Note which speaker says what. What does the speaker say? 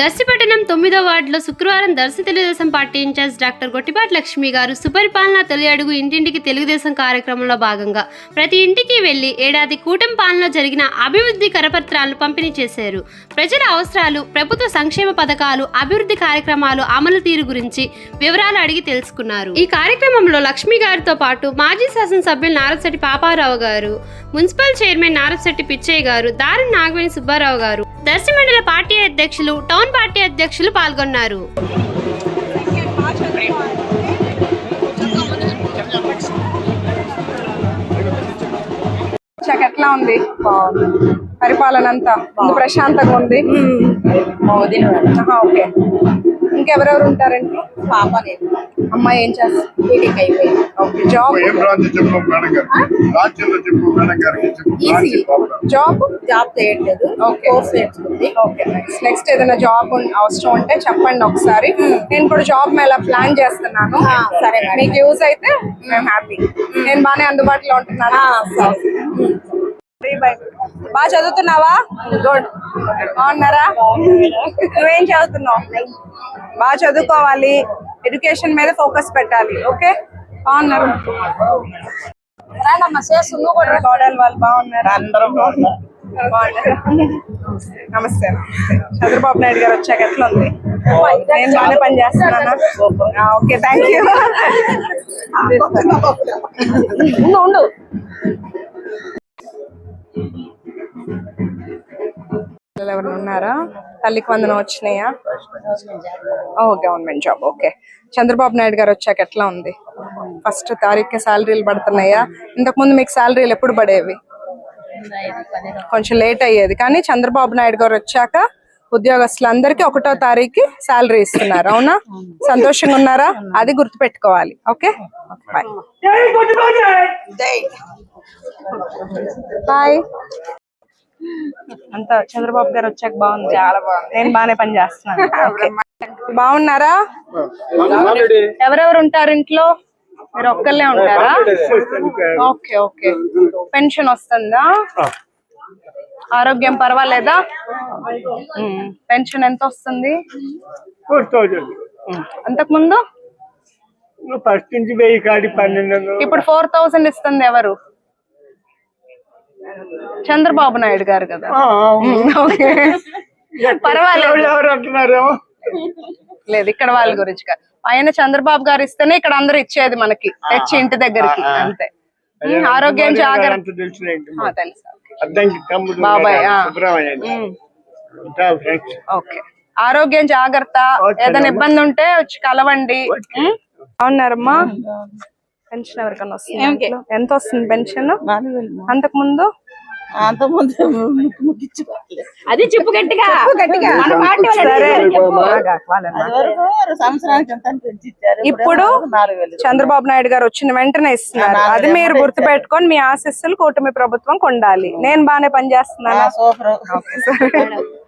Speaker 1: దర్శిపట్టణం తొమ్మిదో వార్డులో శుక్రవారం Darsi Telugu Desam party incharge doctor Gottipati Lakshmi గారు సుపరిపాలన తొలి అడుగు ఇంటింటికి తెలుగుదేశం కార్యక్రమంలో భాగంగా ప్రతి ఇంటికి వెళ్ళి ఏడాది కూటమి పాలనలో జరిగిన అభివృద్ధి కరపత్రాలను పంపిణీ చేశారు. ప్రజల అవసరాలు ప్రభుత్వ సంక్షేమ పథకాలు అభివృద్ధి కార్యక్రమాలు అమలు తీరు గురించి వివరాలు అడిగి తెలుసుకున్నారు. ఈ కార్యక్రమంలో లక్ష్మి గారితో పాటు మాజీ శాసనసభ్యులు నారశెట్టి పాపారావు గారు మున్సిపల్ చైర్మన్ నారశెట్టి పిచ్చయ్య గారు దారి నాగవేణి సుబ్బారావు గారు. దర్శి మండల పార్టీ అధ్యక్షులు టౌన్ పార్టీ అధ్యక్షులు పాల్గొన్నారు.
Speaker 2: వచ్చాక ఎట్లా ఉంది? పరిపాలన అంతా? ప్రశాంతంగా ఉంది? ఓకే. ఇంకెవరెవరు ఉంటారండి?
Speaker 3: పాప నేను.
Speaker 2: అమ్మాయి ఏం చేస్తారు
Speaker 3: బీటెక్ అయిపోయింది.
Speaker 2: ఓకే జాబ్ జాబ్
Speaker 3: జాబ్ చేయట్లేదు.
Speaker 2: ఓకే.
Speaker 3: కోర్స్ నేర్చుకుంది.
Speaker 2: నెక్స్ట్ ఏదైనా జాబ్ అవసరం ఉంటే చెప్పండి ఒకసారి. నేను కూడా జాబ్ మేళ ప్లాన్ చేస్తున్నాను?
Speaker 3: ఆ, సరే.
Speaker 2: మీకు యూజ్ అయితే మేము హ్యాపీ నేను బాగానే అందుబాటులో ఉంటున్నాను.
Speaker 3: ఆ, సరే.
Speaker 2: బాగా చదువుతున్నావా గుడ్ బాగున్నారా నువ్వేం చదువుతున్నావు బాగా చదువుకోవాలి ఎడ్యుకేషన్ మీద ఫోకస్ పెట్టాలి. ఓకే బాగున్నారు వాళ్ళు బాగున్నారు.
Speaker 3: అందరం బాగున్నాం.
Speaker 2: బాగున్నారు. నమస్తే. చంద్రబాబు నాయుడు గారు వచ్చాక ఎట్లా ఉంది? నేను బాగానే పని చేస్తున్నానా ఓకే థ్యాంక్ యూ
Speaker 3: ఉండు.
Speaker 2: పిల్లలు ఎవరైనా ఉన్నారా? తల్లికి వందనం వచ్చినాయా? ఓ government job okay. Chandrababu Naidu గారు వచ్చాక ఎట్లా ఉంది? ఫస్ట్ తారీఖు శాలరీలు పడుతున్నాయా? ఇంతకు ముందు మీకు శాలరీలు ఎప్పుడు పడేవి? కొంచెం లేట్ అయ్యేది. కానీ చంద్రబాబు నాయుడు గారు వచ్చాక ఉద్యోగస్తులందరికీ ఒకటో తారీఖు శాలరీ ఇస్తున్నారు. అవునా? సంతోషంగా ఉన్నారా? అది గుర్తుపెట్టుకోవాలి. ఓకే? బాయ్ బాయ్ అంతా చంద్రబాబు గారు వచ్చాక బాగుంది. చాలా బాగుంది. నేను బాగానే పని చేస్తున్నాను. బాగున్నారా? ఎవరెవరు ఉంటారు ఇంట్లో? మీరు ఒక్కళ్ళే ఉంటారా? Okay okay. పెన్షన్ వస్తుందా? ఆరోగ్యం పర్వాలేదా. పెన్షన్ ఎంత వస్తుంది? అంతకు ముందు
Speaker 4: ఫస్ట్ నుంచి వెయ్యి కాడి పన్నెండు.
Speaker 2: ఇప్పుడు ఫోర్ థౌసండ్ ఇస్తుంది ఎవరు? చంద్రబాబు నాయుడు గారు కదా. ఓకే. పర్వాలేదు.
Speaker 4: ఎవరు అంటున్నారేమో?
Speaker 2: లేదు ఇక్కడ వాళ్ళ గురించి కాదు. ఆయన చంద్రబాబు గారు ఇస్తేనే ఇక్కడ అందరూ ఇచ్చేది మనకి. తెచ్చి ఇంటి దగ్గరికి అంతే. ఆరోగ్యం జాగ్రత్త బాబాయ్, ఓకే. ఆరోగ్యం జాగ్రత్త. ఏదైనా. ఇబ్బంది ఉంటే వచ్చి కలవండి. బాగున్నారమ్మా? పెన్షన్ ఎవరికన్నా వస్తుంది? ఎంత వస్తుంది పెన్షన్? అంతకు ముందు
Speaker 3: అంత ముందు ముక్కు ముక్కు ఇచ్చుకోవాలి. అది చెప్పు గట్టిగా. సంవత్సరానికి ఎంత
Speaker 2: ఇప్పుడు చంద్రబాబు నాయుడు గారు వచ్చిన వెంటనే ఇస్తున్నారు. అది మీరు గుర్తు పెట్టుకొని మీ ఆశీస్సులు కూటమి ప్రభుత్వం కొండాలి. నేను బాగానే పనిచేస్తున్నాను?
Speaker 3: సూపర్.